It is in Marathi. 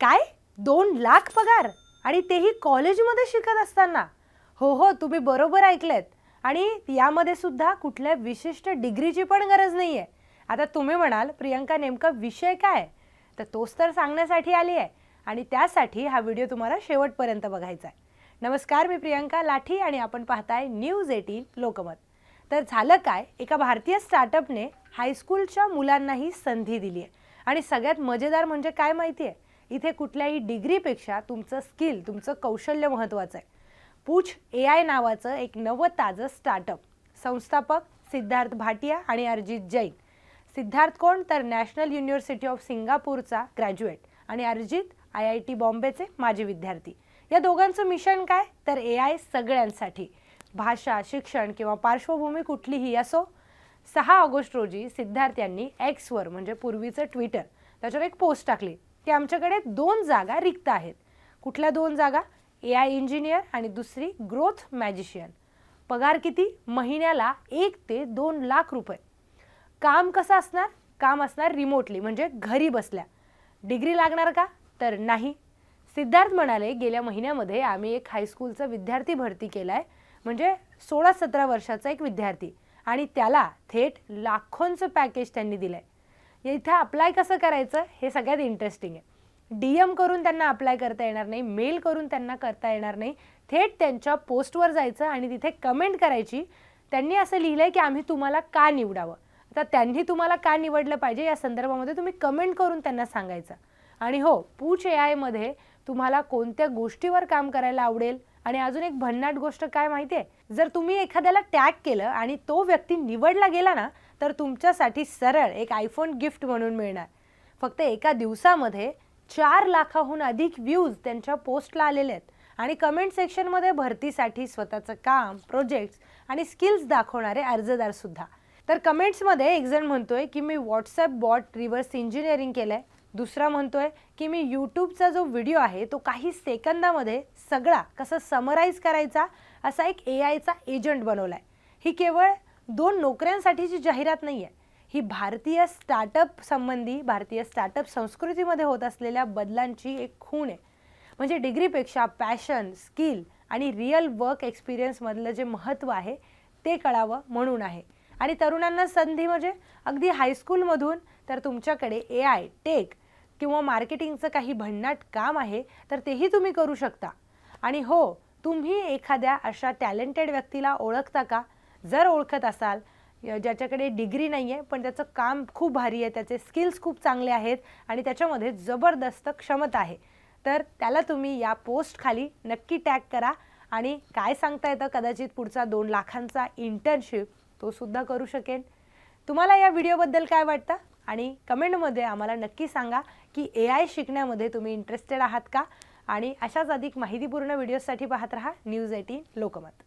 काय? दोन लाख पगार? आणि तेही कॉलेजमध्ये शिकत असताना. हो हो तुम्ही बरोबर ऐकलेत. आणि यामध्ये सुद्धा कुठल्या विशिष्ट डिग्रीची पण गरज नाही आहे आता तुम्ही म्हणाल प्रियंका नेमका विषय काय? तर तोच तर सांगण्यासाठी आली आहे. आणि त्यासाठी हा व्हिडिओ तुम्हाला शेवटपर्यंत बघायचा आहे. नमस्कार मी प्रियंका लाठी आणि आपण पाहताय न्यूज एटीन लोकमत. तर झालं काय? एका भारतीय स्टार्टअपने हायस्कूलच्या मुलांनाही संधी दिली आहे आणि सगळ्यात मजेदार म्हणजे काय माहिती आहे इथे कुठल्याही डिग्रीपेक्षा तुमचं स्किल तुमचं कौशल्य महत्त्वाचं आहे. पूछ ए आय नावाचं एक नवं ताजं स्टार्टअप संस्थापक सिद्धार्थ भाटिया आणि अरिजित जैन. सिद्धार्थ कोण? तर नॅशनल युनिव्हर्सिटी ऑफ सिंगापूरचा ग्रॅज्युएट आणि अरिजित आय आय टी बॉम्बेचे माजी विद्यार्थी. या दोघांचं मिशन काय? तर ए आय सगळ्यांसाठी. भाषा शिक्षण किंवा पार्श्वभूमी कुठलीही असो. सहा ऑगस्ट रोजी सिद्धार्थ यांनी एक्सवर म्हणजे पूर्वीचं ट्विटर त्याच्यावर एक पोस्ट टाकली. की आमच्याकडे दोन जागा रिक्त आहेत. कुठल्या दोन जागा? ए आय इंजिनियर आणि दुसरी ग्रोथ मॅजिशियन पगार किती? महिन्याला एक ते दोन लाख रुपये. काम कसं असणार? काम असणार रिमोटली म्हणजे घरी बसल्या. डिग्री लागणार का? तर नाही. सिद्धार्थ म्हणाले गेल्या महिन्यामध्ये आम्ही एक हायस्कूलचा विद्यार्थी भरती केला आहे म्हणजे सोळा सतरा वर्षाचा एक विद्यार्थी. आणि त्याला थेट लाखोंचं पॅकेज त्यांनी दिलं आहे इथे अप्लाय कसं करायचं? हे सगळ्यात इंटरेस्टिंग आहे. डी एम करून त्यांना अप्लाय करता येणार नाही मेल करून त्यांना करता येणार नाही. थेट त्यांच्या पोस्टवर जायचं आणि तिथे कमेंट करायची. त्यांनी असं लिहिलं आहे की आम्ही तुम्हाला का निवडावं? आता त्यांनी तुम्हाला का निवडलं पाहिजे? या संदर्भामध्ये तुम्ही कमेंट करून त्यांना सांगायचं. आणि हो पूछ ए आयमध्ये तुम्हाला कोणत्या गोष्टीवर काम करायला आवडेल? आणि अजून एक भन्नाट गोष्ट काय माहिती आहे जर तुम्ही एखाद्याला टॅग केलं आणि तो व्यक्ती निवडला गेला ना तर तुमच्यासाठी सरळ एक आयफोन गिफ्ट म्हणून मिळणार. फक्त एका दिवसामध्ये चार लाखाहून अधिक व्ह्यूज त्यांच्या पोस्टला आलेले आहेत. आणि कमेंट सेक्शनमध्ये भरतीसाठी स्वतःचं काम प्रोजेक्ट्स आणि स्किल्स दाखवणारे अर्जदारसुद्धा तर कमेंट्समध्ये एक जण आहे की मी व्हॉट्सअप बॉट रिव्हर्स इंजिनिअरिंग केलं आहे दुसरा म्हणतो आहे की मी यूट्यूबचा जो व्हिडिओ आहे तो काही सेकंदामध्ये सगळा कसं समराईज करायचा असा एक ए आयचा एजंट बनवला आहे ही केवळ दोन नोकऱ्यांसाठीची जाहिरात नाही आहे ही भारतीय स्टार्टअप संबंधी भारतीय स्टार्टअप संस्कृतीमध्ये होत असलेल्या बदलांची एक खूण आहे. म्हणजे डिग्रीपेक्षा पॅशन स्किल आणि रिअल वर्क एक्सपिरियन्समधलं जे महत्त्व आहे ते कळावं म्हणून आहे. आणि तरुणांना संधी म्हणजे अगदी हायस्कूलमधून तर तुमच्याकडे ए आय टेक किंवा मार्केटिंगचं काही भन्नाट काम आहे तर तेही तुम्ही करू शकता. आणि हो तुम्ही एखाद्या अशा टॅलेंटेड व्यक्तीला ओळखता का? जर ओळखत असाल ज्याच्याकडे डिग्री नाही आहे पण त्याचं काम खूप भारी आहे त्याचे स्किल्स खूप चांगले आहेत आणि त्याच्यामध्ये जबरदस्त क्षमता आहे तर त्याला तुम्ही या पोस्टखाली नक्की टॅग करा आणि काय सांगता येतं कदाचित पुढचा दोन लाखांचा इंटर्नशिप तो सुद्धा करू शकेल तुम्हाला या व्हिडिओबद्दल काय वाटतं? आणि कमेंटमध्ये आम्हाला नक्की सांगा की ए आय शिकण्यामध्ये तुम्ही इंटरेस्टेड आहात का? आणि अशाच अधिक माहितीपूर्ण व्हिडिओसाठी पाहत राहा न्यूज एटीन लोकमत.